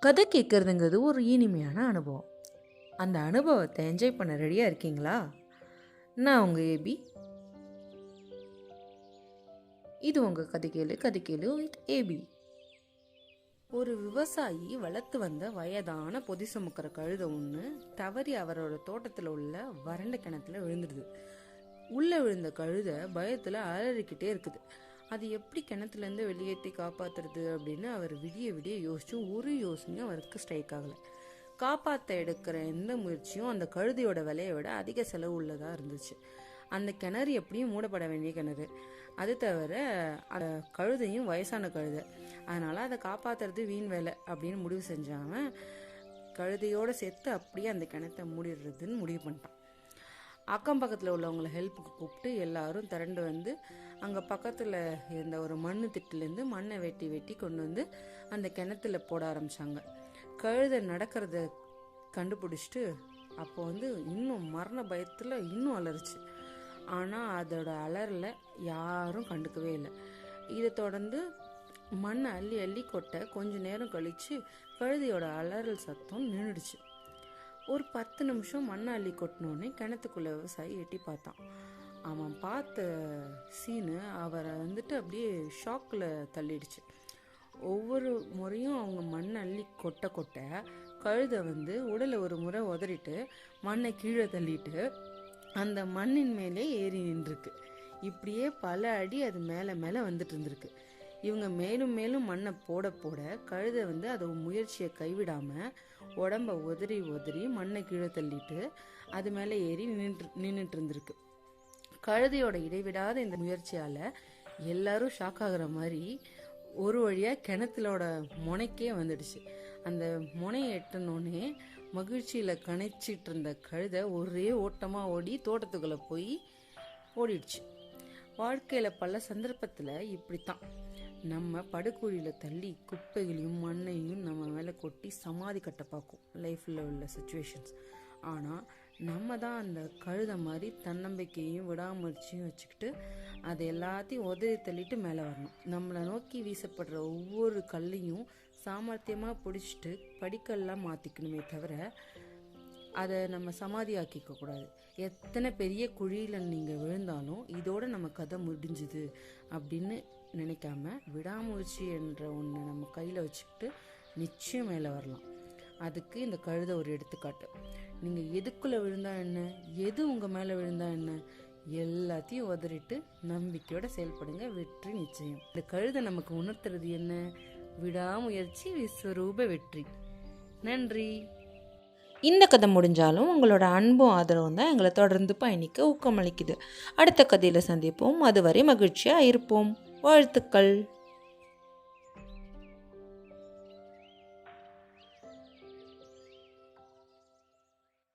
கதை கேட்குறதுங்கிறது ஒரு இனிமையான அனுபவம். அந்த அனுபவத்தை என்ஜாய் பண்ண ரெடியாக இருக்கீங்களா? நான் உங்கள் ஏபி இது உங்கள் கதை கேளு கதை கேளு வித் ஏபி ஒரு விவசாயி வளர்த்து வந்த வயதான பொதி சுமக்கிற கழுத ஒன்று தவறி அவரோட தோட்டத்தில் உள்ள வறண்ட கிணத்துல விழுந்துடுது. உள்ளே விழுந்த கழுத பயத்தில் அலறிக்கிட்டே இருக்குது. அது எப்படி கிணத்துலேருந்து வெளியேற்றி காப்பாற்றுறது அப்படின்னு அவர் விடிய விடிய யோசிச்சும் ஒரு யோசனையும் அவருக்கு ஸ்ட்ரைக் ஆகலை. காப்பாற்ற எடுக்கிற எந்த முயற்சியும் அந்த கழுதியோட விலையை விட அதிக செலவு உள்ளதாக இருந்துச்சு. அந்த கிணறு எப்படியும் மூடப்பட வேண்டிய கிணறு. அது தவிர அந்த கழுதையும் வயசான கழுதை. அதனால் அதை காப்பாற்றுறது வீண் வேலை அப்படின்னு முடிவு செஞ்சாமல் கழுதையோடு சேர்த்து அப்படியே அந்த கிணத்தை மூடிடுறதுன்னு முடிவு பண்ணிட்டான். அக்கம் பக்கத்தில் உள்ளவங்களை ஹெல்ப்புக்கு கூப்பிட்டு எல்லாரும் திரண்டு வந்து அங்கே பக்கத்தில் இருந்த ஒரு மண் திட்டுலேருந்து மண்ணை வெட்டி வெட்டி கொண்டு வந்து அந்த கிணத்துல போட ஆரம்பித்தாங்க கழுதை நடக்கிறத கண்டுபிடிச்சிட்டு அப்போ வந்து இன்னும் மரண பயத்தில் இன்னும் அலறிச்சு. ஆனால் அதோட அலரில் யாரும் கண்டுக்கவே இல்லை. இதை தொடர்ந்து மண்ணை அள்ளி அள்ளி கொட்ட கொஞ்ச நேரம் கழித்து கழுதையோட அலறல் சத்தம் நின்றுடுச்சு ஒரு பத்து நிமிஷம் மண்ணை அள்ளி கொட்டினோடனே கிணத்துக்குள்ள விவசாயி எட்டி பார்த்தான். அவன் பார்த்த சீனு அவரை வந்துட்டு அப்படியே ஷாக்கில் தள்ளிடுச்சு. ஒவ்வொரு முறையும் அவங்க மண்ணை அள்ளி கொட்ட கொட்ட கழுதை வந்து உடலை ஒரு முறை உதறிட்டு மண்ணை கீழே தள்ளிட்டு அந்த மண்ணின் மேலே ஏறி நின்றுருக்கு. இப்படியே பல அடி அது மேலே மேலே வந்துட்டு இருந்திருக்கு. இவங்க மேலும் மேலும் மண்ணை போட போட கழுதை வந்து அதை முயற்சியை கைவிடாம உடம்ப உதறி உதறி மண்ணை கீழே தள்ளிட்டு அது மேலே ஏறி நின்று நின்றுட்டு இருந்திருக்கு. கழுதையோட இடைவிடாத இந்த முயற்சியால எல்லாரும் ஷாக் ஆகுற மாதிரி ஒரு வழியா கிணத்துலோட முனைக்கே வந்துடுச்சு. அந்த முனையை எட்டினோடனே மகிழ்ச்சியில கணைச்சிட்டு இருந்த கழுதை ஒரே ஓட்டமா ஓடி தோட்டத்துக்குள்ள போய் ஓடிடுச்சு. வாழ்க்கையில பல சந்தர்ப்பத்துல இப்படித்தான். நம்ம படுகுழியில தள்ளி குப்பைகளையும் மண்ணையும் நம்ம மேல கொட்டி சமாதி கட்ட பார்க்கும். லைஃப்ல உள்ள சுச்சுவேஷன்ஸ் ஆனா நம்ம தான் அந்த கழுத மாதிரி தன்னம்பிக்கையும் விடாமுயற்சியும் வச்சுக்கிட்டு அதை எல்லாத்தையும் உதறி தள்ளிட்டு மேலே வரணும். நம்மளை நோக்கி வீசப்படுற ஒவ்வொரு கல்லையும் சாமர்த்தியமாக பிடிச்சிட்டு படிக்கல்லாம் மாற்றிக்கணுமே தவிர அதை நம்ம சமாதியாக்கிக்க கூடாது எத்தனை பெரிய குழியில் நீங்கள் விழுந்தாலும் இதோட நம்ம கதை முடிஞ்சுது அப்படின்னு நினைக்காம விடாமுயற்சி என்ற ஒன்று நம்ம கையில் வச்சுக்கிட்டு நிச்சயம் மேலே வரலாம். அதுக்கு இந்த கழுதை ஒரு எடுத்துக்காட்டு. நீங்கள் எதுக்குள்ளே விழுந்தா என்ன? எது உங்கள் மேலே விழுந்தா என்ன? எல்லாத்தையும் உதறிட்டு நம்பிக்கையோட செயல்படுங்க. வெற்றி நிச்சயம். இந்த கழுதை நமக்கு உணர்த்துறது என்ன? விடாமுயற்சி விஸ்வரூப வெற்றி. நன்றி. இந்த கதை முடிஞ்சாலும் உங்களோட அன்பும் ஆதரவும் தான் எங்களை தொடர்ந்து பயணிக்க ஊக்கமளிக்குது. அடுத்த கதையில் சந்திப்போம். அதுவரை மகிழ்ச்சியாக இருப்போம். வாழ்த்துக்கள்.